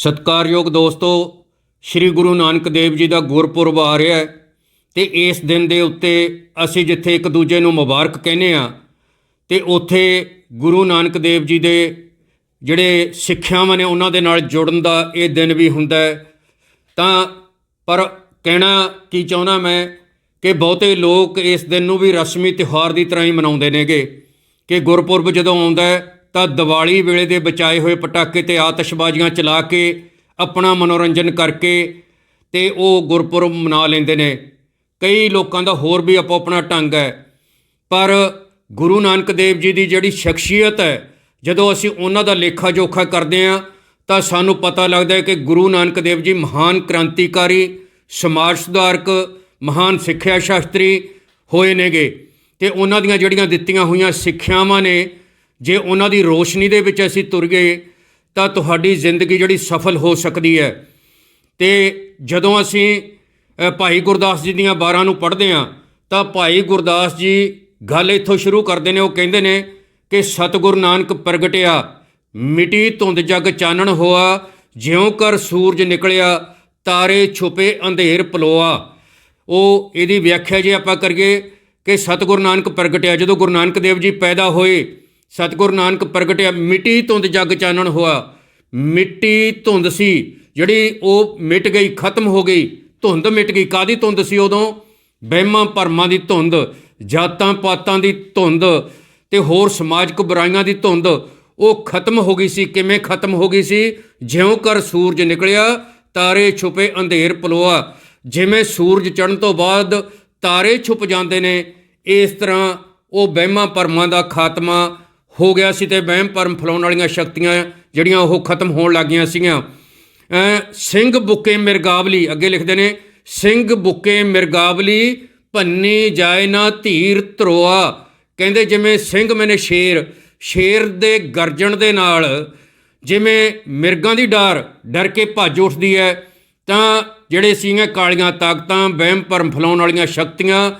ਸਤਿਕਾਰਯੋਗ ਦੋਸਤੋ, ਸ੍ਰੀ ਗੁਰੂ ਨਾਨਕ ਦੇਵ ਜੀ ਦਾ ਗੁਰਪੁਰਬ ਆ ਰਿਹਾ ਹੈ ਤੇ ਇਸ ਦਿਨ ਦੇ ਉੱਤੇ ਅਸੀਂ ਜਿੱਥੇ ਇੱਕ ਦੂਜੇ ਨੂੰ ਮੁਬਾਰਕ ਕਹਿੰਦੇ ਆ ਤੇ ਉੱਥੇ ਗੁਰੂ ਨਾਨਕ ਦੇਵ ਜੀ ਦੇ ਜਿਹੜੇ ਸਿੱਖਿਆਵਾਂ ਨੇ ਉਹਨਾਂ ਦੇ ਨਾਲ ਜੁੜਨ ਦਾ ਇਹ ਦਿਨ ਵੀ ਹੁੰਦਾ ਹੈ। ਤਾਂ ਪਰ ਕਹਿਣਾ ਕੀ ਚਾਹੁੰਦਾ ਮੈਂ ਕਿ ਬਹੁਤੇ ਲੋਕ ਇਸ ਦਿਨ ਨੂੰ ਵੀ ਰਸਮੀ ਤਿਉਹਾਰ ਦੀ ਤਰ੍ਹਾਂ ਹੀ ਮਨਾਉਂਦੇ ਨੇਗੇ ਕਿ ਗੁਰਪੁਰਬ ਜਦੋਂ ਆਉਂਦਾ ਹੈ ਤਾਂ ਦੀਵਾਲੀ ਵੇਲੇ ਦੇ ਬਚਾਏ ਹੋਏ ਪਟਾਕੇ ਤੇ ਆਤਿਸ਼ਬਾਜ਼ੀਆਂ ਚਲਾ ਕੇ ਆਪਣਾ ਮਨੋਰੰਜਨ ਕਰਕੇ ਤੇ ਉਹ ਗੁਰਪੁਰਬ ਮਨਾ ਲੈਂਦੇ ਨੇ। ਕਈ ਲੋਕਾਂ ਦਾ ਹੋਰ ਵੀ ਆਪੋ ਆਪਣਾ ਢੰਗ ਹੈ। ਪਰ ਗੁਰੂ ਨਾਨਕ ਦੇਵ ਜੀ ਦੀ ਜਿਹੜੀ ਸ਼ਖਸੀਅਤ ਹੈ, ਜਦੋਂ ਅਸੀਂ ਉਹਨਾਂ ਦਾ ਲੇਖਾ ਜੋਖਾ ਕਰਦੇ ਹਾਂ, ਤਾਂ ਸਾਨੂੰ ਪਤਾ ਲੱਗਦਾ ਹੈ ਕਿ ਗੁਰੂ ਨਾਨਕ ਦੇਵ ਜੀ ਮਹਾਨ ਕ੍ਰਾਂਤੀਕਾਰੀ, ਸਮਾਜ ਸੁਧਾਰਕ, ਮਹਾਨ ਸਿੱਖਿਆ ਸ਼ਾਸਤਰੀ ਹੋਏ ਨੇਗੇ। ਤੇ ਉਹਨਾਂ ਦੀਆਂ ਜਿਹੜੀਆਂ ਦਿੱਤੀਆਂ ਹੋਈਆਂ ਸਿੱਖਿਆਵਾਂ ਨੇ ਜੇ ਉਹਨਾਂ ਦੀ ਰੋਸ਼ਨੀ ਦੇ ਵਿੱਚ ਅਸੀਂ ਤੁਰ ਗਏ, ਤਾਂ ਤੁਹਾਡੀ ਜ਼ਿੰਦਗੀ ਜਿਹੜੀ ਸਫਲ ਹੋ ਸਕਦੀ ਹੈ। ਤੇ ਜਦੋਂ ਅਸੀਂ ਭਾਈ ਗੁਰਦਾਸ ਜੀ ਦੀਆਂ 12 ਨੂੰ ਪੜ੍ਹਦੇ ਹਾਂ, ਤਾਂ ਭਾਈ ਗੁਰਦਾਸ ਜੀ ਗੱਲ ਇੱਥੋਂ ਸ਼ੁਰੂ ਕਰਦੇ ਨੇ, ਉਹ ਕਹਿੰਦੇ ਨੇ ਕਿ ਸਤਿਗੁਰ ਨਾਨਕ ਪ੍ਰਗਟਿਆ, ਮਿਟੀ ਧੁੰਦ ਜਗ ਚਾਨਣ ਹੋਆ, ਜਿਉਂ ਕਰ ਸੂਰਜ ਨਿਕਲਿਆ, ਤਾਰੇ ਛੁਪੇ ਅੰਧੇਰ ਪਲੋਆ। ਉਹ ਇਹਦੀ ਵਿਆਖਿਆ ਜੇ ਆਪਾਂ ਕਰੀਏ ਕਿ ਸਤਿਗੁਰ ਨਾਨਕ ਪ੍ਰਗਟਿਆ, ਜਦੋਂ ਗੁਰੂ ਨਾਨਕ ਦੇਵ ਜੀ ਪੈਦਾ ਹੋਏ ਸਤਿਗੁਰ ਨਾਨਕ ਪ੍ਰਗਟਿਆ, ਮਿੱਟੀ ਧੁੰਦ ਜਗ ਚਾਨਣ ਹੋਆ। ਮਿੱਟੀ ਧੁੰਦ ਸੀ, ਜਿਹੜੀ ਉਹ ਮਿਟ ਗਈ, ਖਤਮ ਹੋ ਗਈ। ਧੁੰਦ ਮਿਟ ਗਈ। ਕਾਦੀ ਧੁੰਦ ਸੀ ਉਦੋਂ? ਵਹਿਮਾਂ ਭਰਮਾਂ ਦੀ ਧੁੰਦ, ਜਾਤਾਂ ਪਾਤਾਂ ਦੀ ਧੁੰਦ ਤੇ ਹੋਰ ਸਮਾਜਿਕ ਬੁਰਾਈਆਂ ਦੀ ਧੁੰਦ। ਉਹ ਖਤਮ ਹੋ ਗਈ ਸੀ। ਕਿਵੇਂ ਖਤਮ ਹੋ ਗਈ ਸੀ? ਜਿਉਂ ਕਰ ਸੂਰਜ ਨਿਕਲਿਆ, ਤਾਰੇ ਛੁਪੇ, ਅੰਧੇਰ ਪਲੋਆ। ਜਿਵੇਂ ਸੂਰਜ ਚੜ੍ਹਨ ਤੋਂ ਬਾਅਦ ਤਾਰੇ ਛੁਪ ਜਾਂਦੇ ਨੇ, ਇਸ ਤਰ੍ਹਾਂ ਉਹ ਵਹਿਮਾਂ ਭਰਮਾਂ ਦਾ ਖਾਤਮਾ ਹੋ ਗਿਆ ਸੀ ਤੇ ਵਹਿਮ ਭਰਮ ਫਲਾਉਣ ਵਾਲੀਆਂ ਸ਼ਕਤੀਆਂ ਜਿਹੜੀਆਂ ਉਹ ਖਤਮ ਹੋਣ ਲੱਗੀਆਂ ਸੀਗੀਆਂ। ਸਿੰਘ ਬੁੱਕੇ ਮਿਰਗਾਵਲੀ, ਅੱਗੇ ਲਿਖਦੇ ਨੇ, ਸਿੰਘ ਬੁੱਕੇ ਮਿਰਗਾਵਲੀ, ਭੰਨੀ ਜਾਏ ਨਾ ਧੀਰ ਧਰੋਆ। ਕਹਿੰਦੇ ਜਿਵੇਂ ਸਿੰਘ ਮੈਨੇ ਸ਼ੇਰ ਸ਼ੇਰ ਦੇ ਗਰਜਣ ਦੇ ਨਾਲ ਜਿਵੇਂ ਮਿਰਗਾਂ ਦੀ ਡਾਰ ਡਰ ਕੇ ਭੱਜ ਉੱਠਦੀ ਹੈ, ਤਾਂ ਜਿਹੜੇ ਸੀਗੇ ਕਾਲੀਆਂ ਤਾਕਤਾਂ, ਵਹਿਮ ਭਰਮ ਫਲਾਉਣ ਵਾਲੀਆਂ ਸ਼ਕਤੀਆਂ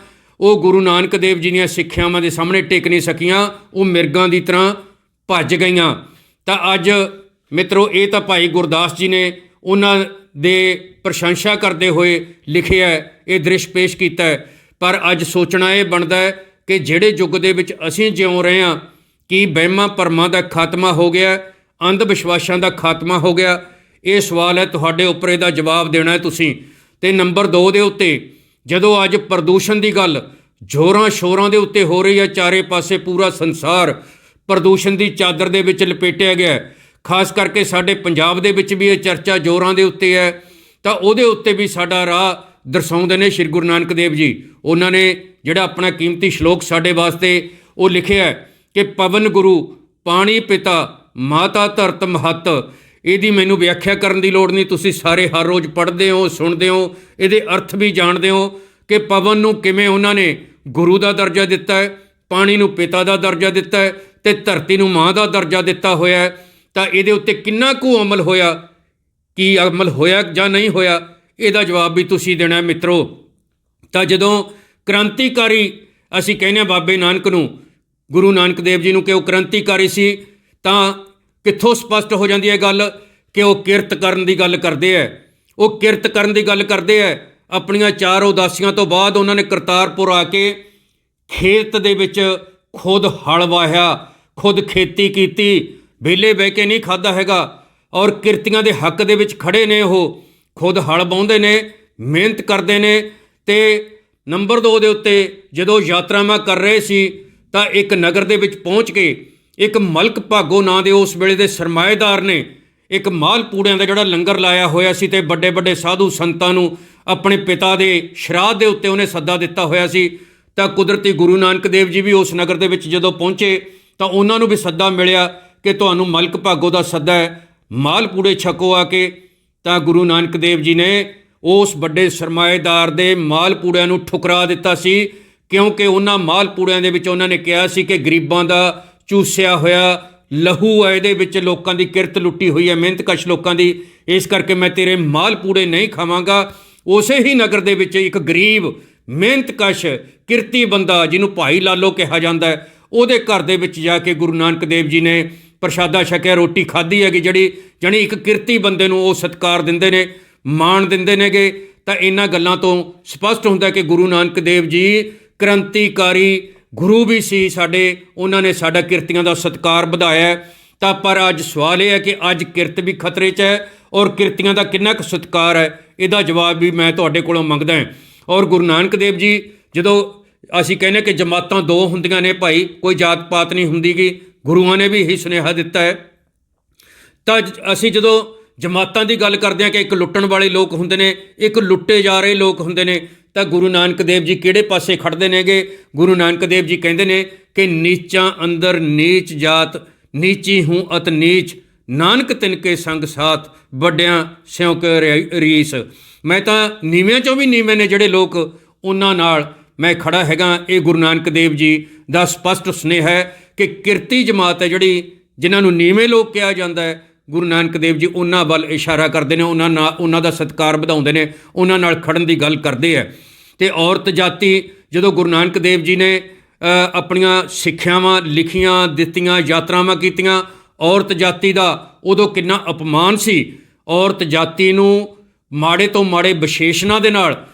ਉਹ ਗੁਰੂ ਨਾਨਕ ਦੇਵ ਜੀ ਦੀਆਂ ਸਿੱਖਿਆਵਾਂ ਦੇ ਸਾਹਮਣੇ ਟਿਕ ਨਹੀਂ ਸਕੀਆਂ, ਉਹ ਮਿਰਗਾਂ ਦੀ ਤਰ੍ਹਾਂ ਭੱਜ ਗਈਆਂ। ਤਾਂ ਅੱਜ ਮਿੱਤਰੋ, ਇਹ ਤਾਂ ਭਾਈ ਗੁਰਦਾਸ ਜੀ ਨੇ ਉਹਨਾਂ ਦੇ ਪ੍ਰਸ਼ੰਸਾ ਕਰਦੇ ਹੋਏ ਲਿਖਿਆ ਇਹ ਦ੍ਰਿਸ਼ ਪੇਸ਼ ਕੀਤਾ ਪਰ ਅੱਜ ਸੋਚਣਾ ਇਹ ਬਣਦਾ ਹੈ ਕਿ ਜਿਹੜੇ ਯੁੱਗ ਦੇ ਵਿੱਚ ਅਸੀਂ ਜਿਉ ਰਹੇ ਹਾਂ, ਕਿ ਵਹਿਮਾਂ ਭਰਮਾਂ ਦਾ ਖਾਤਮਾ ਹੋ ਗਿਆ, ਅੰਧ ਵਿਸ਼ਵਾਸਾਂ ਦਾ ਖਾਤਮਾ ਹੋ ਗਿਆ, ਇਹ ਸਵਾਲ ਹੈ ਤੁਹਾਡੇ ਉੱਪਰ ਇਹਦਾ ਜਵਾਬ ਦੇਣਾ ਹੈ ਤੁਸੀਂ। ਤੇ ਨੰਬਰ 2 ਦੇ ਉੱਤੇ ਜਦੋਂ ਅੱਜ ਪ੍ਰਦੂਸ਼ਣ ਦੀ ਗੱਲ ਜ਼ੋਰਾਂ ਸ਼ੋਰਾਂ ਦੇ ਉੱਤੇ ਹੋ ਰਹੀ ਹੈ, ਚਾਰੇ ਪਾਸੇ ਪੂਰਾ ਸੰਸਾਰ ਪ੍ਰਦੂਸ਼ਣ ਦੀ ਚਾਦਰ ਦੇ ਵਿੱਚ ਲਪੇਟਿਆ ਗਿਆ ਹੈ। ਖਾਸ ਕਰਕੇ ਸਾਡੇ ਪੰਜਾਬ ਦੇ ਵਿੱਚ ਵੀ ਇਹ ਚਰਚਾ ਜ਼ੋਰਾਂ ਦੇ ਉੱਤੇ ਹੈ। ਤਾਂ ਉਹਦੇ ਉੱਤੇ ਵੀ ਸਾਡਾ ਰਾਹ ਦਰਸਾਉਂਦੇ ਨੇ ਸ੍ਰੀ ਗੁਰੂ ਨਾਨਕ ਦੇਵ ਜੀ। ਉਹਨਾਂ ਨੇ ਜਿਹੜਾ ਆਪਣਾ ਕੀਮਤੀ ਸ਼ਲੋਕ ਸਾਡੇ ਵਾਸਤੇ ਉਹ ਲਿਖਿਆ ਹੈ ਕਿ ਪਵਨ ਗੁਰੂ, ਪਾਣੀ ਪਿਤਾ, ਮਾਤਾ ਧਰਤ ਮਹਤ। ਇਹਦੀ ਮੈਨੂੰ ਵਿਆਖਿਆ ਕਰਨ ਦੀ ਲੋੜ ਨਹੀਂ। ਤੁਸੀਂ ਸਾਰੇ ਹਰ ਰੋਜ਼ ਪੜ੍ਹਦੇ ਹੋ, ਸੁਣਦੇ ਹੋ, ਇਹਦੇ ਅਰਥ ਵੀ ਜਾਣਦੇ ਹੋ ਕਿ ਪਵਨ ਨੂੰ ਕਿਵੇਂ ਉਹਨਾਂ ਨੇ ਗੁਰੂ ਦਾ ਦਰਜਾ ਦਿੱਤਾ ਹੈ, ਪਾਣੀ ਨੂੰ ਪਿਤਾ ਦਾ ਦਰਜਾ ਦਿੱਤਾ ਹੈ ਤੇ ਧਰਤੀ ਨੂੰ ਮਾਂ ਦਾ ਦਰਜਾ ਦਿੱਤਾ ਹੋਇਆ ਹੈ। ਤਾਂ ਇਹਦੇ ਉੱਤੇ ਕਿੰਨਾ ਕੁ ਅਮਲ ਹੋਇਆ, ਕੀ ਅਮਲ ਹੋਇਆ ਜਾਂ ਨਹੀਂ ਹੋਇਆ, ਇਹਦਾ ਜਵਾਬ ਵੀ ਤੁਸੀਂ ਦੇਣਾ ਹੈ ਮਿੱਤਰੋ। ਤਾਂ ਜਦੋਂ ਕ੍ਰਾਂਤੀਕਾਰੀ, ਅਸੀਂ ਕਹਿੰਦੇ ਹਾਂ ਬਾਬੇ ਨਾਨਕ ਨੂੰ, ਗੁਰੂ ਨਾਨਕ ਦੇਵ ਜੀ ਨੂੰ ਕਿ ਉਹ ਕ੍ਰਾਂਤੀਕਾਰੀ ਸੀ, ਤਾਂ ਕਿੱਥੋਂ ਸਪਸ਼ਟ ਹੋ ਜਾਂਦੀ ਹੈ ਗੱਲ ਕਿ ਉਹ ਕਿਰਤ ਕਰਨ ਦੀ ਗੱਲ ਕਰਦੇ ਐ? ਉਹ ਕਿਰਤ ਕਰਨ ਦੀ ਗੱਲ ਕਰਦੇ ਐ? ਆਪਣੀਆਂ ਚਾਰ ਉਦਾਸੀਆਂ ਤੋਂ ਬਾਅਦ ਉਹਨਾਂ ਨੇ ਕਰਤਾਰਪੁਰ ਆ ਕੇ ਖੇਤ ਦੇ ਵਿੱਚ ਖੁਦ ਹਲ ਵਾਹਿਆ, ਖੁਦ ਖੇਤੀ ਕੀਤੀ, ਵਿਹਲੇ ਬਹਿ ਕੇ ਨਹੀਂ ਖਾਦਾ ਹੈਗਾ ਔਰ ਕਿਰਤੀਆਂ ਦੇ ਹੱਕ ਦੇ ਵਿੱਚ ਖੜੇ ਨੇ ਉਹ, ਖੁਦ ਹਲ ਬਾਉਂਦੇ ਨੇ, ਮਿਹਨਤ ਕਰਦੇ ਨੇ ਤੇ ਨੰਬਰ 2 ਦੇ ਉੱਤੇ ਜਦੋਂ ਯਾਤਰਾਵਾਂ ਕਰ ਰਹੇ ਸੀ ਤਾਂ ਇੱਕ ਨਗਰ ਦੇ ਵਿੱਚ ਪਹੁੰਚ ਕੇ ਇੱਕ ਮਲਕ ਭਾਗੋ ਨਾਂ ਦੇ ਉਸ ਵੇਲੇ ਦੇ ਸਰਮਾਏਦਾਰ ਨੇ ਇੱਕ ਮਾਲ ਪੂੜਿਆਂ ਦਾ ਜਿਹੜਾ ਲੰਗਰ ਲਾਇਆ ਹੋਇਆ ਸੀ ਤੇ ਵੱਡੇ ਵੱਡੇ ਸਾਧੂ ਸੰਤਾਂ ਨੂੰ ਆਪਣੇ ਪਿਤਾ ਦੇ ਸ਼ਰਾਧ ਦੇ ਉੱਤੇ ਉਹਨੇ ਸੱਦਾ ਦਿੱਤਾ ਹੋਇਆ ਸੀ। ਤਾਂ ਕੁਦਰਤੀ ਗੁਰੂ ਨਾਨਕ ਦੇਵ ਜੀ ਵੀ ਉਸ ਨਗਰ ਦੇ ਵਿੱਚ ਜਦੋਂ ਪਹੁੰਚੇ ਤਾਂ ਉਹਨਾਂ ਨੂੰ ਵੀ ਸੱਦਾ ਮਿਲਿਆ ਕਿ ਤੁਹਾਨੂੰ ਮਲਕ ਭਾਗੋ ਦਾ ਸੱਦਾ ਹੈ, ਮਾਲ ਪੂੜੇ ਛਕੋ ਆ ਕੇ। ਤਾਂ ਗੁਰੂ ਨਾਨਕ ਦੇਵ ਜੀ ਨੇ ਉਸ ਵੱਡੇ ਸਰਮਾਏਦਾਰ ਦੇ ਮਾਲ ਪੂੜਿਆਂ ਨੂੰ ਠੁਕਰਾ ਦਿੱਤਾ ਸੀ ਕਿਉਂਕਿ ਉਹਨਾਂ ਮਾਲ ਪੂੜਿਆਂ ਦੇ ਵਿੱਚ ਉਹਨਾਂ ਨੇ ਕਿਹਾ ਸੀ ਕਿ ਗਰੀਬਾਂ ਦਾ ਚੂਸਿਆ ਹੋਇਆ ਲਹੂ ਹੈ ਇਹਦੇ ਵਿੱਚ ਲੋਕਾਂ ਦੀ ਕਿਰਤ ਲੁੱਟੀ ਹੋਈ ਹੈ ਮਿਹਨਤਕਸ਼ ਲੋਕਾਂ ਦੀ। ਇਸ ਕਰਕੇ ਮੈਂ ਤੇਰੇ ਮਾਲ ਪੂੜੇ ਨਹੀਂ ਖਾਵਾਂਗਾ। ਉਸੇ ਹੀ ਨਗਰ ਦੇ ਵਿੱਚ ਇੱਕ ਗਰੀਬ ਮਿਹਨਤਕਸ਼ ਕਿਰਤੀ ਬੰਦਾ, ਜਿਹਨੂੰ ਭਾਈ ਲਾਲੋ ਕਿਹਾ ਜਾਂਦਾ ਹੈ, ਉਹਦੇ ਘਰ ਦੇ ਵਿੱਚ ਜਾ ਕੇ ਗੁਰੂ ਨਾਨਕ ਦੇਵ ਜੀ ਨੇ ਪ੍ਰਸ਼ਾਦਾ ਛਕਿਆ, ਰੋਟੀ ਖਾਧੀ ਹੈਗੀ, ਜਿਹੜੀ, ਜਣੀ ਇੱਕ ਕਿਰਤੀ ਬੰਦੇ ਨੂੰ ਉਹ ਸਤਿਕਾਰ ਦਿੰਦੇ ਨੇ, ਮਾਣ ਦਿੰਦੇ ਨੇਗੇ। ਤਾਂ ਇਹਨਾਂ ਗੱਲਾਂ ਤੋਂ ਸਪਸ਼ਟ ਹੁੰਦਾ ਕਿ ਗੁਰੂ ਨਾਨਕ ਦੇਵ ਜੀ ਕ੍ਰਾਂਤੀਕਾਰੀ ਗੁਰੂ ਵੀ ਸੀ ਸਾਡੇ, ਉਹਨਾਂ ਨੇ ਸਾਡਾ ਕਿਰਤੀਆਂ ਦਾ ਸਤਿਕਾਰ ਵਧਾਇਆ ਤਾਂ ਪਰ ਅੱਜ ਸਵਾਲ ਇਹ ਹੈ ਕਿ ਅੱਜ ਕਿਰਤ ਵੀ ਖਤਰੇ 'ਚ ਹੈ ਔਰ ਕਿਰਤੀਆਂ ਦਾ ਕਿੰਨਾ ਕੁ ਸਤਿਕਾਰ ਹੈ? ਇਹਦਾ ਜਵਾਬ ਵੀ ਮੈਂ ਤੁਹਾਡੇ ਕੋਲੋਂ ਮੰਗਦਾ ਹਾਂ। ਔਰ ਗੁਰੂ ਨਾਨਕ ਦੇਵ ਜੀ, ਜਦੋਂ ਅਸੀਂ ਕਹਿੰਦੇ ਕਿ ਜਮਾਤਾਂ ਦੋ ਹੁੰਦੀਆਂ ਨੇ ਭਾਈ, ਕੋਈ ਜਾਤ ਪਾਤ ਨਹੀਂ ਹੁੰਦੀਗੀ ਗੁਰੂਆਂ ਨੇ ਵੀ ਇਹੀ ਸੁਨੇਹਾ ਦਿੱਤਾ ਹੈ। ਤਾਂ ਜ- ਅਸੀਂ ਜਦੋਂ ਜਮਾਤਾਂ ਦੀ ਗੱਲ ਕਰਦੇ ਹਾਂ ਕਿ ਇੱਕ ਲੁੱਟਣ ਵਾਲੇ ਲੋਕ ਹੁੰਦੇ ਨੇ, ਇੱਕ ਲੁੱਟੇ ਜਾ ਰਹੇ ਲੋਕ ਹੁੰਦੇ ਨੇ ਤਾਂ ਗੁਰੂ ਨਾਨਕ ਦੇਵ ਜੀ ਕਿਹੜੇ ਪਾਸੇ ਖੜਦੇ ਨੇਗੇ? ਗੁਰੂ ਨਾਨਕ ਦੇਵ ਜੀ ਕਹਿੰਦੇ ਨੇ ਕਿ ਨੀਚਾਂ ਅੰਦਰ ਨੀਚ ਜਾਤ, ਨੀਚੀ ਹੂੰ ਅਤ ਨੀਚ, ਨਾਨਕ ਤਿਨਕੇ ਸੰਗ ਸਾਥ, ਵੱਡਿਆਂ ਸਿਉ ਕੇ ਰੀਸ। ਮੈਂ ਤਾਂ ਨੀਵਿਆਂ ਚੋਂ ਵੀ ਨੀਵੇਂ ਨੇ ਜਿਹੜੇ ਲੋਕ ਉਹਨਾਂ ਨਾਲ ਮੈਂ ਖੜਾ ਹੈਗਾ। ਇਹ ਗੁਰੂ ਨਾਨਕ ਦੇਵ ਜੀ ਦਾ ਸਪਸ਼ਟ ਸੁਨੇਹਾ ਹੈ ਕਿ ਕਿਰਤੀ ਜਮਾਤ ਹੈ ਜਿਹੜੀ ਜਿਨ੍ਹਾਂ ਨੂੰ ਨੀਵੇਂ ਲੋਕ ਕਿਹਾ ਜਾਂਦਾ ਹੈ। ਗੁਰੂ ਨਾਨਕ ਦੇਵ ਜੀ ਉਹਨਾਂ ਵੱਲ ਇਸ਼ਾਰਾ ਕਰਦੇ ਨੇ, ਉਹਨਾਂ ਨਾਲ, ਉਹਨਾਂ ਦਾ ਸਤਿਕਾਰ ਵਧਾਉਂਦੇ ਨੇ, ਉਹਨਾਂ ਨਾਲ ਖੜਨ ਦੀ ਗੱਲ ਕਰਦੇ ਆ। ਤੇ ਔਰਤ ਜਾਤੀ ਜਦੋਂ ਗੁਰੂ ਨਾਨਕ ਦੇਵ ਜੀ ਨੇ ਆਪਣੀਆਂ ਸਿੱਖਿਆਵਾਂ ਲਿਖੀਆਂ, ਦਿੱਤੀਆਂ, ਯਾਤਰਾਵਾਂ ਕੀਤੀਆਂ, ਔਰਤ ਜਾਤੀ ਦਾ ਉਦੋਂ ਕਿੰਨਾ ਅਪਮਾਨ ਸੀ। ਔਰਤ ਜਾਤੀ ਨੂੰ ਮਾੜੇ ਤੋਂ ਮਾੜੇ ਵਿਸ਼ੇਸ਼ਣਾਂ ਦੇ ਨਾਲ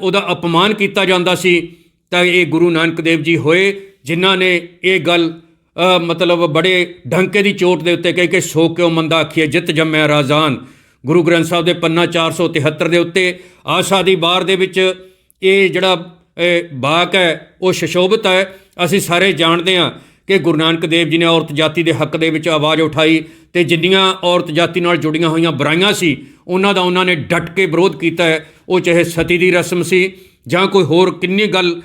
ਉਹਦਾ ਅਪਮਾਨ ਕੀਤਾ ਜਾਂਦਾ ਸੀ। ਤਾਂ ਇਹ ਗੁਰੂ ਨਾਨਕ ਦੇਵ ਜੀ ਹੋਏ, ਜਿਨ੍ਹਾਂ ਨੇ ਇਹ ਗੱਲ ਮਤਲਬ ਬੜੇ ਢੰਕੇ ਦੀ ਚੋਟ ਦੇ ਉੱਤੇ ਕਹਿ ਕੇ ਸੋ ਕਿਉ ਮੰਦਾ ਆਖੀਏ ਜਿੱਤ ਜੰਮਿਆ ਰਾਜ਼ਾਨ। ਗੁਰੂ ਗ੍ਰੰਥ ਸਾਹਿਬ ਦੇ ਪੰਨਾ 473 ਦੇ ਉੱਤੇ ਆਸਾ ਦੀ ਬਾਰ ਦੇ ਵਿੱਚ ਇਹ ਜਿਹੜਾ ਬਾਕ ਹੈ, ਉਹ ਸ਼ਸ਼ੋਭਤ ਹੈ। ਅਸੀਂ ਸਾਰੇ ਜਾਣਦੇ ਹਾਂ ਕਿ ਗੁਰੂ ਨਾਨਕ ਦੇਵ ਜੀ ਨੇ ਔਰਤ ਜਾਤੀ ਦੇ ਹੱਕ ਦੇ ਵਿੱਚ ਆਵਾਜ਼ ਉਠਾਈ ਤੇ ਜਿੰਨੀਆਂ ਔਰਤ ਜਾਤੀ ਨਾਲ ਜੁੜੀਆਂ ਹੋਈਆਂ ਬੁਰਾਈਆਂ ਸੀ, ਉਹਨਾਂ ਦਾ ਉਹਨਾਂ ਨੇ ਡਟ ਕੇ ਵਿਰੋਧ ਕੀਤਾ ਹੈ। ਉਹ ਚਾਹੇ ਸਤੀ ਦੀ ਰਸਮ ਸੀ ਜਾਂ ਕੋਈ ਹੋਰ ਕਿੰਨੀ ਗੱਲ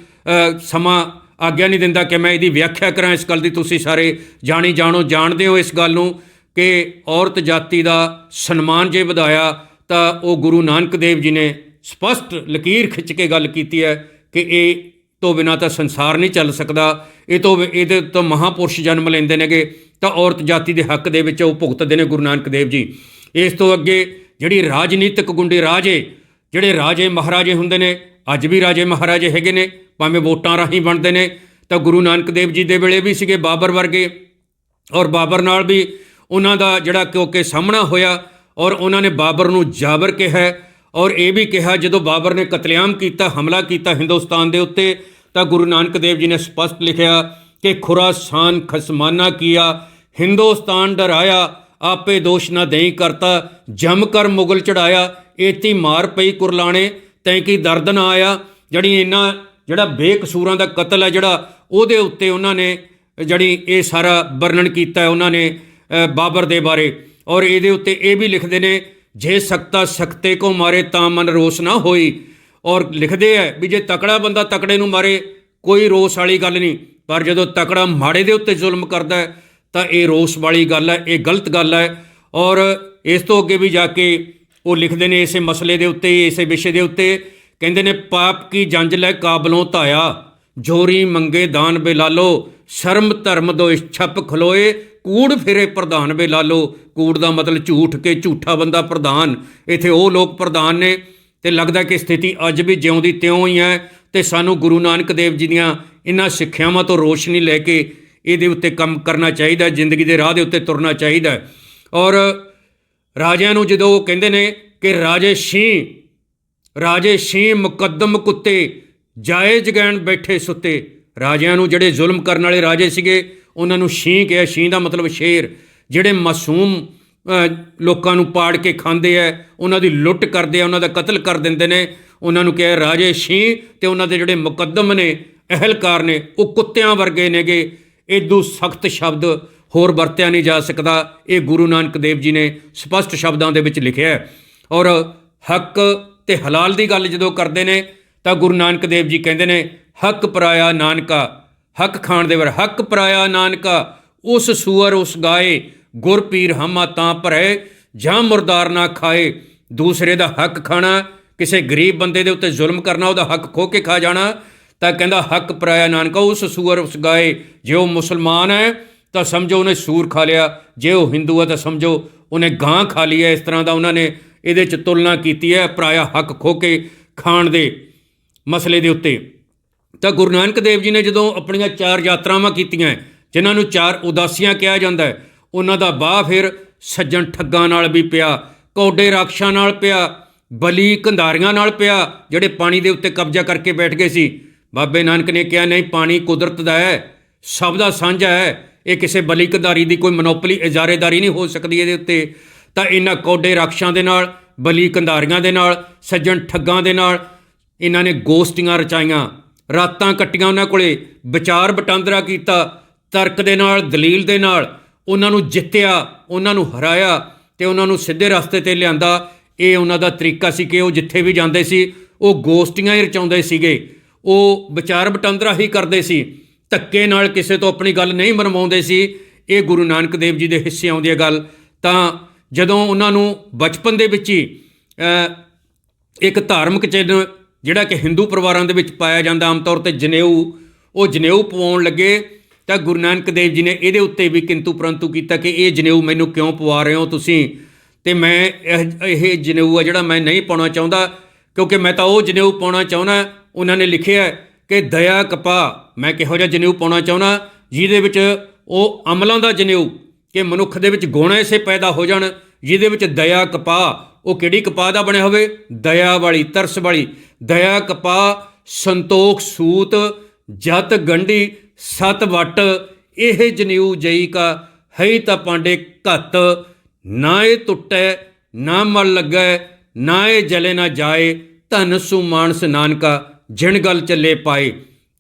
ਸਮਾਂ ਆਗਿਆ ਨਹੀਂ ਦਿੰਦਾ ਕਿ ਮੈਂ ਇਹਦੀ ਵਿਆਖਿਆ ਕਰਾਂ ਇਸ ਗੱਲ ਦੀ। ਤੁਸੀਂ ਸਾਰੇ ਜਾਣੀ ਜਾਣੋ, ਜਾਣਦੇ ਹੋ ਇਸ ਗੱਲ ਨੂੰ ਕਿ ਔਰਤ ਜਾਤੀ ਦਾ ਸਨਮਾਨ ਜੇ ਵਧਾਇਆ ਤਾਂ ਉਹ ਗੁਰੂ ਨਾਨਕ ਦੇਵ ਜੀ ਨੇ ਸਪਸ਼ਟ ਲਕੀਰ ਖਿੱਚ ਕੇ ਗੱਲ ਕੀਤੀ ਹੈ ਕਿ ਇਹ ਤੋਂ ਬਿਨਾਂ ਤਾਂ ਸੰਸਾਰ ਨਹੀਂ ਚੱਲ ਸਕਦਾ। ਇਹ ਤੋਂ ਬਿ- ਇਹਦੇ ਤੋਂ ਮਹਾਪੁਰਸ਼ ਜਨਮ ਲੈਂਦੇ ਨੇਗੇ, ਤਾਂ ਔਰਤ ਜਾਤੀ ਦੇ ਹੱਕ ਦੇ ਵਿੱਚ ਉਹ ਭੁਗਤਦੇ ਨੇ ਗੁਰੂ ਨਾਨਕ ਦੇਵ ਜੀ। ਇਸ ਤੋਂ ਅੱਗੇ ਜਿਹੜੀ ਰਾਜਨੀਤਿਕ ਗੁੰਡੇ ਰਾਜੇ ਜਿਹੜੇ ਰਾਜੇ ਮਹਾਰਾਜੇ ਹੁੰਦੇ ਨੇ ਅੱਜ ਵੀ ਰਾਜੇ ਮਹਾਰਾਜੇ ਹੈਗੇ ਨੇ, ਭਾਵੇਂ ਵੋਟਾਂ ਰਾਹੀਂ ਬਣਦੇ ਨੇ, ਤਾਂ ਗੁਰੂ ਨਾਨਕ ਦੇਵ ਜੀ ਦੇ ਵੇਲੇ ਵੀ ਸੀਗੇ ਬਾਬਰ ਵਰਗੇ। ਔਰ ਬਾਬਰ ਨਾਲ ਵੀ ਉਹਨਾਂ ਦਾ ਜਿਹੜਾ ਕਿਉਂਕਿ ਸਾਹਮਣਾ ਹੋਇਆ, ਔਰ ਉਹਨਾਂ ਨੇ ਬਾਬਰ ਨੂੰ ਜਾਬਰ ਕਿਹਾ, ਔਰ ਇਹ ਵੀ ਕਿਹਾ, ਜਦੋਂ ਬਾਬਰ ਨੇ ਕਤਲੇਆਮ ਕੀਤਾ, ਹਮਲਾ ਕੀਤਾ ਹਿੰਦੁਸਤਾਨ ਦੇ ਉੱਤੇ, ਤਾਂ ਗੁਰੂ ਨਾਨਕ ਦੇਵ ਜੀ ਨੇ ਸਪਸ਼ਟ ਲਿਖਿਆ ਕਿ ਖੁਰਾਸਾਨ ਖਸਮਾਨਾ ਕੀਆ, ਹਿੰਦੁਸਤਾਨ ਡਰਾਇਆ, ਆਪੇ ਦੋਸ਼ ਨਾ ਦੇਈ ਕਰਤਾ, ਜਮ ਕਰ ਮੁਗਲ ਚੜਾਇਆ, ਏਤੀ ਮਾਰ ਪਈ ਕੁਰਲਾਣੇ ਤੈਂ ਕੀ ਦਰਦ ਨਾ ਆਇਆ? ਜਿਹੜੀ ਇਹਨਾਂ ਜਿਹੜਾ ਬੇਕਸੂਰਾਂ ਦਾ ਕਤਲ ਹੈ ਜਿਹੜਾ ਉਹਦੇ ਉੱਤੇ ਉਹਨਾਂ ਨੇ ਜਿਹੜੀ ਇਹ ਸਾਰਾ ਵਰਣਨ ਕੀਤਾ ਹੈ ਉਹਨਾਂ ਨੇ ਬਾਬਰ ਦੇ ਬਾਰੇ। ਔਰ ਇਹਦੇ ਉੱਤੇ ਇਹ ਵੀ ਲਿਖਦੇ ਨੇ ਜੇ ਸਕਤਾ ਸਕਤੇ ਕੋ ਮਾਰੇ ਤਾਂ ਮਨ ਰੋਸ ਨਾ ਹੋਈ। ਔਰ ਲਿਖਦੇ ਆ ਵੀ ਜੇ ਤਕੜਾ ਬੰਦਾ ਤਕੜੇ ਨੂੰ ਮਾਰੇ ਕੋਈ ਰੋਸ ਵਾਲੀ ਗੱਲ ਨਹੀਂ। ਪਰ ਜਦੋਂ ਤਕੜਾ ਮਾੜੇ ਦੇ ਉੱਤੇ ਜ਼ੁਲਮ ਕਰਦਾ ਹੈ, ਤਾਂ ਇਹ ਰੋਸ ਵਾਲੀ ਗੱਲ ਹੈ ਇਹ ਗਲਤ ਗੱਲ ਹੈ। ਔਰ ਇਸ ਤੋਂ ਅੱਗੇ ਵੀ ਜਾ ਕੇ ਉਹ ਲਿਖਦੇ ਨੇ ਇਸੇ ਮਸਲੇ ਦੇ ਉੱਤੇ, ਇਸੇ ਵਿਸ਼ੇ ਦੇ ਉੱਤੇ। ਕਹਿੰਦੇ ਨੇ, ਪਾਪ ਕੀ ਜੰਜ ਲੈ ਕਾਬਲੋਂ ਧਾਇਆ? ਜੋਰੀ ਮੰਗੇ ਦਾਨ ਬੇਲਾਲੋ, ਸ਼ਰਮ ਧਰਮ ਦੋ ਛੱਪ ਖਲੋਏ। ਕੂੜ ਫਿਰੇ ਪ੍ਰਧਾਨ ਬੇਲਾਲੋ। ਕੂੜ ਦਾ ਮਤਲਬ ਝੂਠ ਕੇ ਝੂਠਾ ਬੰਦਾ ਪ੍ਰਧਾਨ। ਇੱਥੇ ਉਹ ਲੋਕ ਪ੍ਰਧਾਨ ਨੇ ਤੇ ਲੱਗਦਾ ਕਿ ਸਥਿਤੀ ਅੱਜ ਵੀ ਜਿਉਂਦੀ ਤਿਉਂ ਹੀ ਹੈ ਤੇ ਸਾਨੂੰ ਗੁਰੂ ਨਾਨਕ ਦੇਵ ਜੀ ਦੀਆਂ ਇਹਨਾਂ ਸਿੱਖਿਆਵਾਂ ਤੋਂ ਰੋਸ਼ਨੀ ਲੈ ਕੇ ਇਹਦੇ ਉੱਤੇ ਕੰਮ ਕਰਨਾ ਚਾਹੀਦਾ, ਜ਼ਿੰਦਗੀ ਦੇ ਰਾਹ ਦੇ ਉੱਤੇ ਤੁਰਨਾ ਚਾਹੀਦਾ। ਔਰ ਰਾਜਿਆਂ ਨੂੰ ਜਦੋਂ ਉਹ ਕਹਿੰਦੇ ਨੇ ਕਿ ਰਾਜੇ ਸ਼ੀਂ ਰਾਜੇ ਸ਼ੀਂ ਮੁਕੱਦਮ ਕੁੱਤੇ, ਜਾਇਜ਼ ਗੈਣ ਬੈਠੇ ਸੁੱਤੇ। ਰਾਜਿਆਂ ਨੂੰ ਜਿਹੜੇ ਜ਼ੁਲਮ ਕਰਨ ਵਾਲੇ ਰਾਜੇ ਸੀਗੇ, ਉਹਨਾਂ ਨੂੰ ਸ਼ੀਂ ਕਿਹਾ। ਸ਼ੀਂ ਦਾ ਮਤਲਬ ਸ਼ੇਰ। ਜਿਹੜੇ ਮਾਸੂਮ ਲੋਕਾਂ ਨੂੰ ਪਾੜ ਕੇ ਖਾਂਦੇ ਆ ਉਹਨਾਂ ਦੀ ਲੁੱਟ ਕਰਦੇ ਆ ਉਹਨਾਂ ਦਾ ਕਤਲ ਕਰ ਦਿੰਦੇ ਨੇ, ਉਹਨਾਂ ਨੂੰ ਕਿਹਾ, ਰਾਜੇ ਸ਼ੀਂ ਤੇ ਉਹਨਾਂ ਦੇ ਜਿਹੜੇ ਮੁਕੱਦਮ ਨੇ, ਅਹਿਲਕਾਰ ਨੇ, ਉਹ ਕੁੱਤਿਆਂ ਵਰਗੇ ਨੇਗੇ। ਇਦੋਂ ਸਖਤ ਸ਼ਬਦ ਹੋਰ ਵਰਤਿਆ ਨਹੀਂ ਜਾ ਸਕਦਾ। ਇਹ ਗੁਰੂ ਨਾਨਕ ਦੇਵ ਜੀ ਨੇ ਸਪਸ਼ਟ ਸ਼ਬਦਾਂ ਦੇ ਵਿੱਚ ਲਿਖਿਆ ਹੈ। ਔਰ ਹੱਕ ਤੇ ਹਲਾਲ ਦੀ ਗੱਲ ਜਦੋਂ ਕਰਦੇ ਨੇ, ਤਾਂ ਗੁਰੂ ਨਾਨਕ ਦੇਵ ਜੀ ਕਹਿੰਦੇ ਨੇ, ਹੱਕ ਪਰਾਇਆ ਨਾਨਕਾ, ਹੱਕ ਖਾਣ ਦੇ ਵਰ ਹੱਕ ਪਰਾਇਆ ਨਾਨਕਾ, ਉਸ ਸੂਅਰ ਉਸ ਗਾਏ, ਗੁਰ ਪੀਰ ਹਮਾ ਤਾਂ ਭਰੇ, ਜਾਂ ਮੁਰਦਾਰ ਨਾ ਖਾਏ, ਦੂਸਰੇ ਦਾ ਹੱਕ ਖਾਣਾ, ਕਿਸੇ ਗਰੀਬ ਬੰਦੇ ਦੇ ਉੱਤੇ ਜ਼ੁਲਮ ਕਰਨਾ, ਉਹਦਾ ਹੱਕ ਖੋ ਕੇ ਖਾ ਜਾਣਾ। ਤਾਂ ਕਹਿੰਦਾ, ਹੱਕ ਪਰਾਇਆ ਨਾਨਕਾ, ਉਸ ਸੂਅਰ ਉਸ ਗਾਏ, ਜੇ ਉਹ ਮੁਸਲਮਾਨ ਹੈ ਤਾਂ ਸਮਝੋ ਉਹਨੇ ਸੂਰ ਖਾ ਲਿਆ। ਜੇ ਉਹ ਹਿੰਦੂ ਹੈ ਤਾਂ ਸਮਝੋ ਉਹਨੇ ਗਾਂ ਖਾ ਲਈ ਹੈ। ਇਸ ਤਰ੍ਹਾਂ ਦਾ ਉਹਨਾਂ ਨੇ ਇਹਦੇ ਚ ਤੁਲਨਾ ਕੀਤੀ ਹੈ ਪਰਾਇਆ ਹੱਕ ਖੋ ਕੇ ਖਾਣ ਦੇ ਮਸਲੇ ਦੇ ਉੱਤੇ। ਤਾਂ ਗੁਰੂ ਨਾਨਕ ਦੇਵ ਜੀ ਨੇ ਜਦੋਂ ਆਪਣੀਆਂ ਚਾਰ ਯਾਤਰਾਵਾਂ ਕੀਤੀਆਂ, ਜਿਨ੍ਹਾਂ ਨੂੰ ਚਾਰ ਉਦਾਸੀਆਂ ਕਿਹਾ ਜਾਂਦਾ ਹੈ, ਉਹਨਾਂ ਦਾ ਬਾਹ ਫਿਰ ਸੱਜਣ ਠੱਗਾਂ ਨਾਲ ਵੀ ਪਿਆ, ਕੌਡੇ ਰਾਖਸ਼ਾਂ ਨਾਲ ਪਿਆ, ਬਲੀ ਕੰਧਾਰੀਆਂ ਨਾਲ ਪਿਆ, ਜਿਹੜੇ ਪਾਣੀ ਦੇ ਉੱਤੇ ਕਬਜ਼ਾ ਕਰਕੇ ਬੈਠ ਗਏ ਸੀ। ਬਾਬੇ ਨਾਨਕ ਨੇ ਕਿਹਾ, ਨਹੀਂ, ਪਾਣੀ ਕੁਦਰਤ ਦਾ ਹੈ, ਸਭ ਦਾ ਸਾਂਝਾ ਹੈ ਇਹ ਕਿਸੇ ਬਲੀ ਕੰਧਾਰੀ ਦੀ ਕੋਈ ਮਨੋਪਲੀ ਇਜਾਰੇਦਾਰੀ ਨਹੀਂ ਹੋ ਸਕਦੀ ਇਹਦੇ ਉੱਤੇ। ਤਾਂ ਇਹਨਾਂ ਕੋਡੇ ਰਾਖਸ਼ਾਂ ਦੇ ਨਾਲ ਬਲੀ ਕੰਧਾਰੀਆਂ ਦੇ ਨਾਲ, ਸੱਜਣ ਠੱਗਾਂ ਦੇ ਨਾਲ ਇਹਨਾਂ ਨੇ ਗੋਸਟੀਆਂ ਰਚਾਈਆਂ। ਰਾਤਾਂ ਕੱਟੀਆਂ ਉਹਨਾਂ ਕੋਲੇ, ਵਿਚਾਰ ਵਟਾਂਦਰਾ ਕੀਤਾ, ਤਰਕ ਦੇ ਨਾਲ, ਦਲੀਲ ਦੇ ਨਾਲ, ਉਹਨਾਂ ਨੂੰ ਜਿੱਤਿਆ, ਉਹਨਾਂ ਨੂੰ ਹਰਾਇਆ ਤੇ ਉਹਨਾਂ ਨੂੰ ਸਿੱਧੇ ਰਸਤੇ ਤੇ ਲਿਆਂਦਾ। ਇਹ ਉਹਨਾਂ ਦਾ ਤਰੀਕਾ ਸੀ ਕਿ ਉਹ ਜਿੱਥੇ ਵੀ ਜਾਂਦੇ ਸੀ, ਉਹ ਗੋਸਟੀਆਂ ਹੀ ਰਚਾਉਂਦੇ ਸੀਗੇ। ਉਹ ਵਿਚਾਰ ਵਟਾਂਦਰਾ ਹੀ ਕਰਦੇ ਸੀ। ਧੱਕੇ ਨਾਲ ਕਿਸੇ ਤੋਂ ਆਪਣੀ ਗੱਲ ਨਹੀਂ ਮਨਵਾਉਂਦੇ ਸੀ। ਇਹ ਗੁਰੂ ਨਾਨਕ ਦੇਵ ਜੀ ਦੇ ਹਿੱਸੇ ਆਉਂਦੀ ਹੈ ਗੱਲ। ਤਾਂ ਜਦੋਂ ਉਹਨਾਂ ਨੂੰ ਬਚਪਨ ਦੇ ਵਿੱਚ ਹੀ ਇੱਕ ਧਾਰਮਿਕ ਚਿੰਨ੍ਹ ਜਿਹੜਾ ਕਿ ਹਿੰਦੂ ਪਰਿਵਾਰਾਂ ਦੇ ਵਿੱਚ ਪਾਇਆ ਜਾਂਦਾ ਆਮ ਤੌਰ ਤੇ ਜਨੇਊ, ਉਹ ਜਨੇਊ ਪਵਾਉਣ ਲੱਗੇ, ਤਾਂ ਗੁਰੂ ਨਾਨਕ ਦੇਵ ਜੀ ਨੇ ਇਹਦੇ ਉੱਤੇ ਵੀ ਕਿੰਤੂ ਪਰੰਤੂ ਕੀਤਾ ਕਿ ਇਹ ਜਨੇਊ ਮੈਨੂੰ ਕਿਉਂ ਪਵਾ ਰਹੇ ਹੋ ਤੁਸੀਂ? ਤੇ ਮੈਂ ਇਹ- ਇਹ ਜਨੇਊ ਆ ਜਿਹੜਾ ਮੈਂ ਨਹੀਂ ਪਾਉਣਾ ਚਾਹੁੰਦਾ, ਕਿਉਂਕਿ ਮੈਂ ਤਾਂ ਉਹ ਜਨੇਊ ਪਾਉਣਾ ਚਾਹੁੰਦਾ, ਉਹਨਾਂ ਨੇ ਲਿਖਿਆ ਕਿ ਦਇਆ ਕਪਾ, ਮੈਂ ਕਿਹੋ ਜਿਹਾ ਜਨੇਊ ਪਾਉਣਾ ਚਾਹੁੰਦਾ, ਜਿਹਦੇ ਵਿੱਚ ਉਹ ਅਮਲਾਂ ਦਾ ਜਨੇਊ, ਕਿ ਮਨੁੱਖ ਦੇ ਵਿੱਚ ਗੁਣ ਐਸੇ ਪੈਦਾ ਹੋ ਜਾਣ, ਜਿਹਦੇ ਵਿੱਚ ਦਇਆ ਕਪਾ, ਉਹ ਕਿਹੜੀ ਕਪਾ ਦਾ ਬਣਿਆ ਹੋਵੇ? ਦਇਆ ਵਾਲੀ, ਤਰਸ ਵਾਲੀ। ਦਇਆ ਕਪਾ, ਸੰਤੋਖ ਸੂਤ, ਜਤ ਗੰਢੀ, ਸਤ ਵਟ, ਇਹ ਜਨੇਊ ਜਈ ਕਾ ਹੈ ਤਾਂ ਪਾਂਡੇ ਘਤ, ਨਾ ਇਹ ਟੁੱਟੈ, ਨਾ ਮਲ ਲੱਗੈ, ਨਾ ਇਹ ਜਲੇ ਨਾ ਜਾਏ, ਧਨ ਸੁ ਮਾਨਸ ਨਾਨਕਾ ਜਿਣ ਗੱਲ ਚੱਲੇ ਪਾਏ।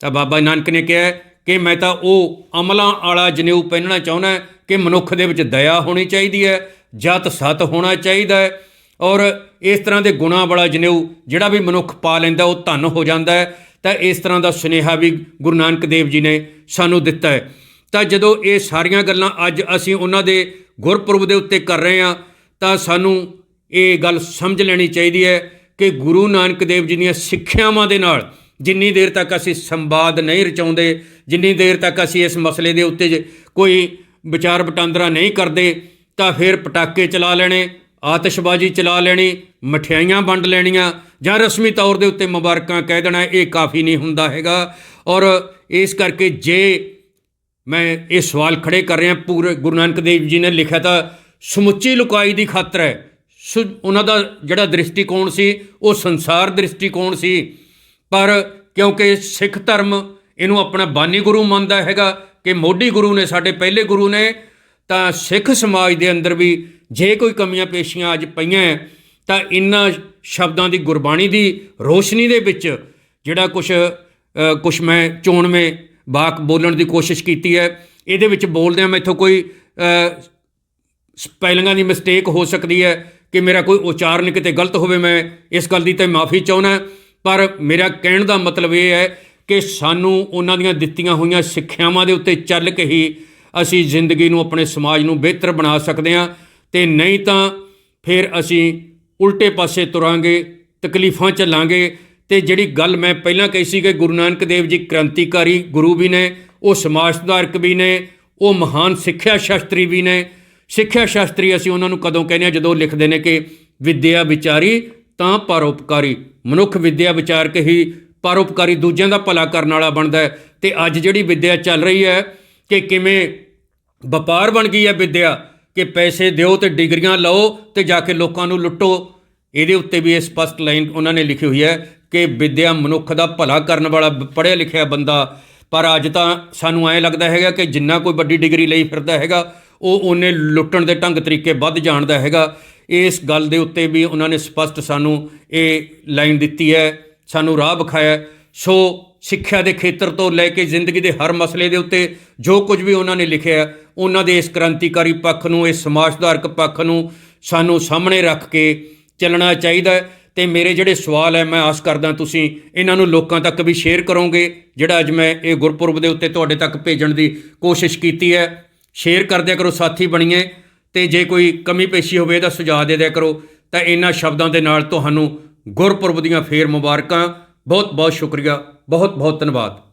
ਤਾਂ ਬਾਬਾ ਨਾਨਕ ਨੇ ਕਿਹਾ ਕਿ ਮੈਂ ਤਾਂ ਉਹ ਅਮਲਾਂ ਵਾਲਾ ਜਨੇਊ ਪਹਿਨਣਾ ਚਾਹੁੰਦਾ ਕਿ ਮਨੁੱਖ ਦੇ ਵਿੱਚ ਦਇਆ ਹੋਣੀ ਚਾਹੀਦੀ ਹੈ, ਜਤ ਸਤ ਹੋਣਾ ਚਾਹੀਦਾ ਹੈ ਔਰ ਇਸ ਤਰ੍ਹਾਂ ਦੇ ਗੁਣਾ ਵਾਲਾ ਜਨੇਊ ਜਿਹੜਾ ਵੀ ਮਨੁੱਖ ਪਾ ਲੈਂਦਾ, ਉਹ ਧਨ ਹੋ ਜਾਂਦਾ ਹੈ। ਤਾਂ ਇਸ ਤਰ੍ਹਾਂ ਦਾ ਸੁਨੇਹਾ ਵੀ ਗੁਰੂ ਨਾਨਕ ਦੇਵ ਜੀ ਨੇ ਸਾਨੂੰ ਦਿੱਤਾ ਹੈ। ਤਾਂ ਜਦੋਂ ਇਹ ਸਾਰੀਆਂ ਗੱਲਾਂ ਅੱਜ ਅਸੀਂ ਉਹਨਾਂ ਦੇ ਗੁਰਪੁਰਬ ਦੇ ਉੱਤੇ ਕਰ ਰਹੇ ਹਾਂ, ਤਾਂ ਸਾਨੂੰ ਇਹ ਗੱਲ ਸਮਝ ਲੈਣੀ ਚਾਹੀਦੀ ਹੈ ਕਿ ਗੁਰੂ ਨਾਨਕ ਦੇਵ ਜੀ ਦੀਆਂ ਸਿੱਖਿਆਵਾਂ ਦੇ ਨਾਲ ਜਿੰਨੀ ਦੇਰ ਤੱਕ ਅਸੀਂ ਸੰਵਾਦ ਨਹੀਂ ਰਚਾਉਂਦੇ, ਜਿੰਨੀ ਦੇਰ ਤੱਕ ਅਸੀਂ ਇਸ ਮਸਲੇ ਦੇ ਉੱਤੇ ਜੇ ਕੋਈ ਵਿਚਾਰ ਵਟਾਂਦਰਾ ਨਹੀਂ ਕਰਦੇ, ਤਾਂ ਫਿਰ ਪਟਾਕੇ ਚਲਾ ਲੈਣੇ, ਆਤਿਸ਼ਬਾਜ਼ੀ ਚਲਾ ਲੈਣੀ, ਮਠਿਆਈਆਂ ਵੰਡ ਲੈਣੀਆਂ, ਜਾਂ ਰਸਮੀ ਤੌਰ ਦੇ ਉੱਤੇ ਮੁਬਾਰਕਾਂ ਕਹਿ ਦੇਣਾ, ਇਹ ਕਾਫੀ ਨਹੀਂ ਹੁੰਦਾ ਹੈਗਾ। ਔਰ ਇਸ ਕਰਕੇ ਜੇ ਮੈਂ ਇਹ ਸਵਾਲ ਖੜੇ ਕਰ ਰਿਹਾ, ਪੂਰੇ ਗੁਰੂ ਨਾਨਕ ਦੇਵ ਜੀ ਨੇ ਲਿਖਿਆ ਤਾਂ ਸਮੁੱਚੀ ਲੁਕਾਈ ਦੀ ਖਾਤਰ ਹੈ। ਉਹਨਾਂ ਦਾ ਜਿਹੜਾ ਦ੍ਰਿਸ਼ਟੀਕੋਣ ਸੀ ਉਹ ਸੰਸਾਰ ਦ੍ਰਿਸ਼ਟੀਕੋਣ ਸੀ। ਪਰ ਕਿਉਂਕਿ ਸਿੱਖ ਧਰਮ ਇਹਨੂੰ ਆਪਣਾ ਬਾਨੀ ਗੁਰੂ ਮੰਨਦਾ ਹੈਗਾ ਕਿ ਮੋਢੀ ਗੁਰੂ ਨੇ ਸਾਡੇ ਪਹਿਲੇ ਗੁਰੂ ਨੇ ਤਾਂ ਸਿੱਖ ਸਮਾਜ ਦੇ ਅੰਦਰ ਵੀ ਜੇ ਕੋਈ ਕਮੀਆਂ ਪੇਸ਼ੀਆਂ ਅੱਜ ਪਈਆਂ ਹੈ, ਤਾਂ ਇਨ੍ਹਾਂ ਸ਼ਬਦਾਂ ਦੀ ਗੁਰਬਾਣੀ ਦੀ ਰੋਸ਼ਨੀ ਦੇ ਵਿੱਚ ਜਿਹੜਾ ਕੁਝ ਕੁਝ ਮੈਂ ਚੋਣਵੇਂ ਬਾਕ ਬੋਲਣ ਦੀ ਕੋਸ਼ਿਸ਼ ਕੀਤੀ ਹੈ ਇਹਦੇ ਵਿੱਚ ਬੋਲਦਿਆਂ ਮੈਥੋਂ ਕੋਈ ਅ, ਸਪੈਲਿੰਗਾਂ ਦੀ ਮਿਸਟੇਕ ਹੋ ਸਕਦੀ ਹੈ ਕਿ ਮੇਰਾ ਕੋਈ ਉਚਾਰਨ ਕਿਤੇ ਗਲਤ ਹੋਵੇ, ਮੈਂ ਇਸ ਗੱਲ ਦੀ ਤੇ ਮਾਫੀ ਚਾਹੁੰਦਾ ਪਰ ਮੇਰਾ ਕਹਿਣ ਦਾ ਮਤਲਬ ਇਹ ਹੈ ਕਿ ਸਾਨੂੰ ਉਹਨਾਂ ਦੀਆਂ ਦਿੱਤੀਆਂ ਹੋਈਆਂ ਸਿੱਖਿਆਵਾਂ ਦੇ ਉੱਤੇ ਚੱਲ ਕੇ ਹੀ ਅਸੀਂ ਜ਼ਿੰਦਗੀ ਨੂੰ ਆਪਣੇ ਸਮਾਜ ਨੂੰ ਬਿਹਤਰ ਬਣਾ ਸਕਦੇ ਹਾਂ ਤੇ ਨਹੀਂ ਤਾਂ ਫਿਰ ਅਸੀਂ ਉਲਟੇ ਪਾਸੇ ਤੁਰਾਂਗੇ, ਤਕਲੀਫਾਂ ਚੱਲਾਂਗੇ ਤੇ ਜਿਹੜੀ ਗੱਲ ਮੈਂ ਪਹਿਲਾਂ ਕਹੀ ਸੀ ਕਿ ਗੁਰੂ ਨਾਨਕ ਦੇਵ ਜੀ ਕ੍ਰਾਂਤੀਕਾਰੀ ਗੁਰੂ ਵੀ ਨੇ, ਉਹ ਸਮਾਜ ਸੁਧਾਰਕ ਵੀ ਨੇ, ਉਹ ਮਹਾਨ ਸਿੱਖਿਆ ਸ਼ਾਸਤਰੀ ਵੀ ਨੇ ਸਿੱਖਿਆ ਸ਼ਾਸਤਰੀ ਅਸੀਂ ਉਹਨਾਂ ਨੂੰ ਕਦੋਂ ਕਹਿੰਦੇ ਆ ਜਦੋਂ ਲਿਖਦੇ ਨੇ ਕਿ ਵਿਦਿਆ ਵਿਚਾਰੀ ਤਾਂ ਪਰਉਪਕਾਰੀ। ਮਨੁੱਖ ਵਿਦਿਆ ਵਿਚਾਰ ਕੇ ਹੀ ਪਰਉਪਕਾਰੀ ਦੂਜਿਆਂ ਦਾ ਭਲਾ ਕਰਨ ਵਾਲਾ ਬਣਦਾ ਹੈ। ਤੇ ਅੱਜ ਜਿਹੜੀ ਵਿਦਿਆ ਚੱਲ ਰਹੀ ਹੈ ਕਿ ਕਿਵੇਂ ਵਪਾਰ ਬਣ ਗਈ ਹੈ ਵਿਦਿਆ, ਕਿ ਪੈਸੇ ਦਿਓ ਤੇ ਡਿਗਰੀਆਂ ਲਓ ਤੇ ਜਾ ਕੇ ਲੋਕਾਂ ਨੂੰ ਲੁੱਟੋ। ਇਹਦੇ ਉੱਤੇ ਵੀ ਇਹ ਸਪਸ਼ਟ ਲਾਈਨ ਉਹਨਾਂ ਨੇ ਲਿਖੀ ਹੋਈ ਹੈ ਕਿ ਵਿਦਿਆ ਮਨੁੱਖ ਦਾ ਭਲਾ ਕਰਨ ਵਾਲਾ ਪੜ੍ਹਿਆ ਲਿਖਿਆ ਬੰਦਾ। ਪਰ ਅੱਜ ਤਾਂ ਸਾਨੂੰ ਐਂ ਲੱਗਦਾ ਹੈਗਾ ਕਿ ਜਿੰਨਾ ਕੋਈ ਵੱਡੀ ਡਿਗਰੀ ਲਈ ਫਿਰਦਾ ਹੈਗਾ ਉਹ ਉਹਨੇ ਲੁੱਟਣ ਦੇ ਢੰਗ ਤਰੀਕੇ ਵੱਧ ਜਾਣਦਾ ਹੈਗਾ। ਇਸ ਗੱਲ ਦੇ ਉੱਤੇ ਵੀ ਉਹਨਾਂ ਨੇ ਸਪਸ਼ਟ ਸਾਨੂੰ ਇਹ ਲਾਈਨ ਦਿੱਤੀ ਹੈ, ਸਾਨੂੰ ਰਾਹ ਵਿਖਾਇਆ ਸੋ ਸਿੱਖਿਆ ਦੇ ਖੇਤਰ ਤੋਂ ਲੈ ਕੇ ਜ਼ਿੰਦਗੀ ਦੇ ਹਰ ਮਸਲੇ ਦੇ ਉੱਤੇ ਜੋ ਕੁਝ ਵੀ ਉਹਨਾਂ ਨੇ ਲਿਖਿਆ ਉਹਨਾਂ ਦੇ ਇਸ ਕ੍ਰਾਂਤੀਕਾਰੀ ਪੱਖ ਨੂੰ, ਇਸ ਸਮਾਜ ਸੁਧਾਰਕ ਪੱਖ ਨੂੰ ਸਾਨੂੰ ਸਾਹਮਣੇ ਰੱਖ ਕੇ ਚੱਲਣਾ ਚਾਹੀਦਾ ਹੈ। ਤੇ ਮੇਰੇ ਜਿਹੜੇ ਸਵਾਲ ਹੈ, ਮੈਂ ਆਸ ਕਰਦਾ ਤੁਸੀਂ ਇਹਨਾਂ ਨੂੰ ਲੋਕਾਂ ਤੱਕ ਵੀ ਸ਼ੇਅਰ ਕਰੋਗੇ, ਜਿਹੜਾ ਅੱਜ ਮੈਂ ਇਹ ਗੁਰਪੁਰਬ ਦੇ ਉੱਤੇ ਤੁਹਾਡੇ ਤੱਕ ਭੇਜਣ ਦੀ ਕੋਸ਼ਿਸ਼ ਕੀਤੀ ਹੈ। ਸ਼ੇਅਰ ਕਰ ਦਿਆ ਕਰੋ, ਸਾਥੀ ਬਣੀਏ ਤੇ ਜੇ ਕੋਈ ਕਮੀ ਪੇਸ਼ੀ ਹੋਵੇ ਤਾਂ ਸੁਝਾਅ ਦੇ ਦਿਆ ਕਰੋ। ਤਾਂ ਇਹਨਾਂ ਸ਼ਬਦਾਂ ਦੇ ਨਾਲ ਤੁਹਾਨੂੰ ਗੁਰਪੁਰਬ ਦੀਆਂ ਫੇਰ ਮੁਬਾਰਕਾਂ। ਬਹੁਤ ਬਹੁਤ ਸ਼ੁਕਰੀਆ। ਬਹੁਤ ਬਹੁਤ ਧੰਨਵਾਦ।